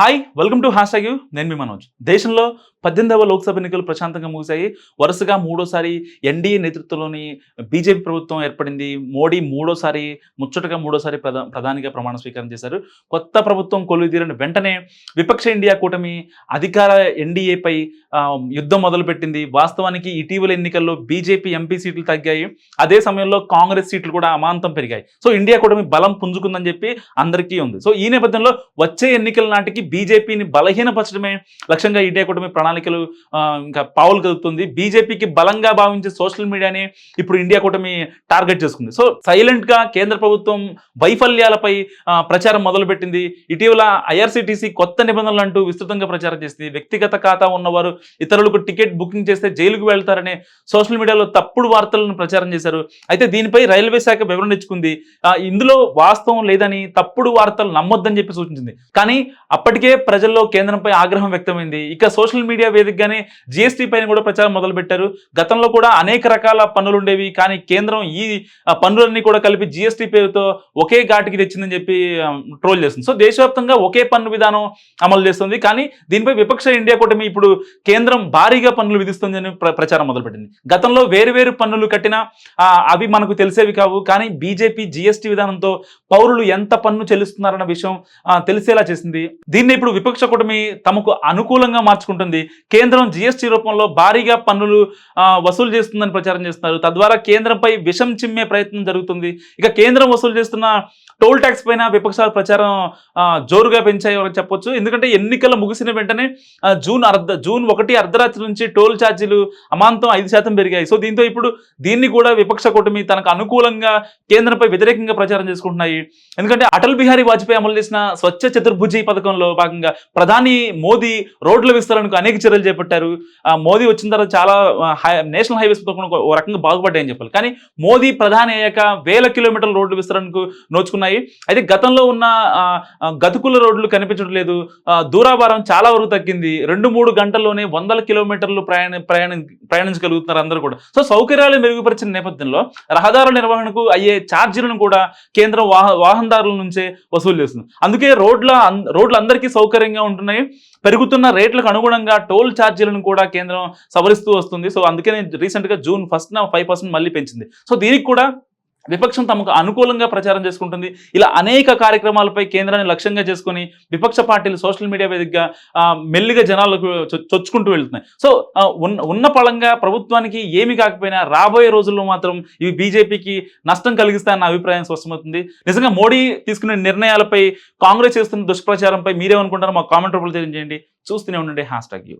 Hi welcome to hashtag U నేను మీ మనోజ్. దేశంలో పద్దెనిమిదవ లోక్సభ ఎన్నికలు ప్రశాంతంగా ముగిశాయి. వరుసగా మూడోసారి ఎన్డీఏ నేతృత్వంలోని బీజేపీ ప్రభుత్వం ఏర్పడింది. మోడీ మూడోసారి ముచ్చటగా మూడోసారి ప్రధా ప్రధానిగా ప్రమాణ స్వీకారం చేశారు. కొత్త ప్రభుత్వం కొలువుదీరిన వెంటనే విపక్ష ఇండియా కూటమి అధికార ఎన్డీఏపై యుద్ధం మొదలుపెట్టింది. వాస్తవానికి ఇటీవల ఎన్నికల్లో బీజేపీ ఎంపీ సీట్లు తగ్గాయి. అదే సమయంలో కాంగ్రెస్ సీట్లు కూడా అమాంతం పెరిగాయి. సో ఇండియా కూటమి బలం పుంజుకుందని చెప్పి అందరికీ ఉంది. సో ఈ నేపథ్యంలో వచ్చే ఎన్నికల నాటికి బీజేపీని బలహీనపరచడమే లక్ష్యంగా ఇండియా కూటమి ప్రణాళికలు ఇంకా పావులు కలుపుతుంది బీజేపీకి బలంగా భావించే సోషల్ మీడియాని ఇప్పుడు ఇండియా కూటమి టార్గెట్ చేసుకుంది. సో సైలెంట్గా కేంద్ర ప్రభుత్వం వైఫల్యాలపై ప్రచారం మొదలుపెట్టింది. ఇటీవల ఐఆర్సీటీసీ కొత్త నిబంధనలు అంటూ విస్తృతంగా ప్రచారం చేసింది. వ్యక్తిగత ఖాతా ఉన్నవారు ఇతరులకు టికెట్ బుకింగ్ చేస్తే జైలుకు వెళ్తారనే సోషల్ మీడియాలో తప్పుడు వార్తలను ప్రచారం చేశారు. అయితే దీనిపై రైల్వే శాఖ వివరణ ఇచ్చుకుంది. ఇందులో వాస్తవం లేదని తప్పుడు వార్తలు నమ్మొద్దని చెప్పి సూచించింది. కానీ అప్పటికే ప్రజల్లో కేంద్రంపై ఆగ్రహం వ్యక్తమైంది. ఇక సోషల్ మీడియా వేదికగానే జిఎస్టీ పైన కూడా ప్రచారం మొదలుపెట్టారు. గతంలో కూడా అనేక రకాల పన్నులు ఉండేవి కానీ కేంద్రం ఈ పన్నులన్నీ కూడా కలిపి జిఎస్టీ పేరుతో ఒకే ఘాటికి తెచ్చిందని చెప్పి ట్రోల్ చేస్తుంది. సో దేశవ్యాప్తంగా ఒకే పన్ను విధానం అమలు చేస్తుంది. కానీ దీనిపై విపక్ష ఇండియా కూటమి ఇప్పుడు కేంద్రం భారీగా పన్నులు విధిస్తుంది అని ప్రచారం మొదలుపెట్టింది. గతంలో వేరువేరు పన్నులు కట్టినా అవి మనకు తెలిసేవి కావు. కానీ బీజేపీ జీఎస్టీ విధానంతో పౌరులు ఎంత పన్ను చెల్లిస్తున్నారన్న విషయం తెలిసేలా చేసింది. దీన్ని ఇప్పుడు విపక్ష కూటమి తమకు అనుకూలంగా మార్చుకుంటుంది. కేంద్రం జీఎస్టీ రూపంలో భారీగా పన్నులు వసూలు చేస్తుందని ప్రచారం చేస్తున్నారు. తద్వారా కేంద్రంపై విషం చిమ్మే ప్రయత్నం జరుగుతుంది. ఇక కేంద్రం వసూలు చేస్తున్న టోల్ ట్యాక్స్ పైన విపక్షాలు ప్రచారం జోరుగా పెంచాయి అని చెప్పొచ్చు. ఎందుకంటే ఎన్నికలు ముగిసిన వెంటనే జూన్ అర్ధ జూన్ ఒకటి అర్ధరాత్రి నుంచి టోల్ ఛార్జీలు అమాంతం ఐదు శాతం పెరిగాయి. సో దీంతో ఇప్పుడు దీన్ని కూడా విపక్ష కూటమి తనకు అనుకూలంగా కేంద్రంపై వ్యతిరేకంగా ప్రచారం చేసుకుంటున్నాయి. ఎందుకంటే అటల్ బిహారీ వాజ్పేయి అమలు చేసిన స్వచ్ఛ చతుర్భుజి పథకంలో భాగంగా ప్రధాని మోదీ రోడ్ల విస్తరణకు అనేక చర్యలు చేపట్టారు. మోదీ వచ్చిన తర్వాత చాలా నేషనల్ హైవేస్ ఓ ఒక రకంగా బాగుపడ్డాయని చెప్పాలి. కానీ మోదీ ప్రధాని అయ్యాక వేల కిలోమీటర్ల రోడ్ల విస్తరణకు నోచుకున్నాయి. అయితే గతంలో ఉన్న గతుకుల రోడ్లు కనిపించడం లేదు. దూరాభారం చాలా వరకు తగ్గింది. రెండు మూడు గంటల్లోనే వందల కిలోమీటర్లు ప్రయాణ ప్రయాణం ప్రయాణించగలుగుతున్నారు అందరూ కూడా. సో సౌకర్యాలు మెరుగుపరిచిన నేపథ్యంలో రహదారుల నిర్వహణకు అయ్యే ఛార్జీలను కూడా కేంద్రం వాహ వాహనదారుల నుంచే వసూలు చేస్తుంది. అందుకే రోడ్ల రోడ్లు అందరికీ సౌకర్యంగా ఉంటున్నాయి. పెరుగుతున్న రేట్లకు అనుగుణంగా టోల్ ఛార్జీలను కూడా కేంద్రం సవరిస్తూ వస్తుంది. సో అందుకే రీసెంట్గా జూన్ ఫస్ట్ ఫైవ్ పర్సెంట్ మళ్ళీ పెంచింది. సో దీనికి కూడా విపక్షం తమకు అనుకూలంగా ప్రచారం చేసుకుంటుంది. ఇలా అనేక కార్యక్రమాలపై కేంద్రాన్ని లక్ష్యంగా చేసుకొని విపక్ష పార్టీలు సోషల్ మీడియా వేదికగా మెల్లిగా జనాలకు చొచ్చుకుంటూ వెళ్తున్నాయి. సో ఉన్న ఉన్న పళంగా ప్రభుత్వానికి ఏమి కాకపోయినా రాబోయే రోజుల్లో మాత్రం ఇవి బీజేపీకి నష్టం కలిగిస్తాయన్న అభిప్రాయం స్పష్టమవుతుంది. నిజంగా మోడీ తీసుకునే నిర్ణయాలపై కాంగ్రెస్ చేస్తున్న దుష్ప్రచారంపై మీరేమనుకుంటారో మా కామెంట్ రూపంలో తెలియజేయండి. చూస్తూనే ఉండండి హ్యాష్ ట్యాగ్ యూ.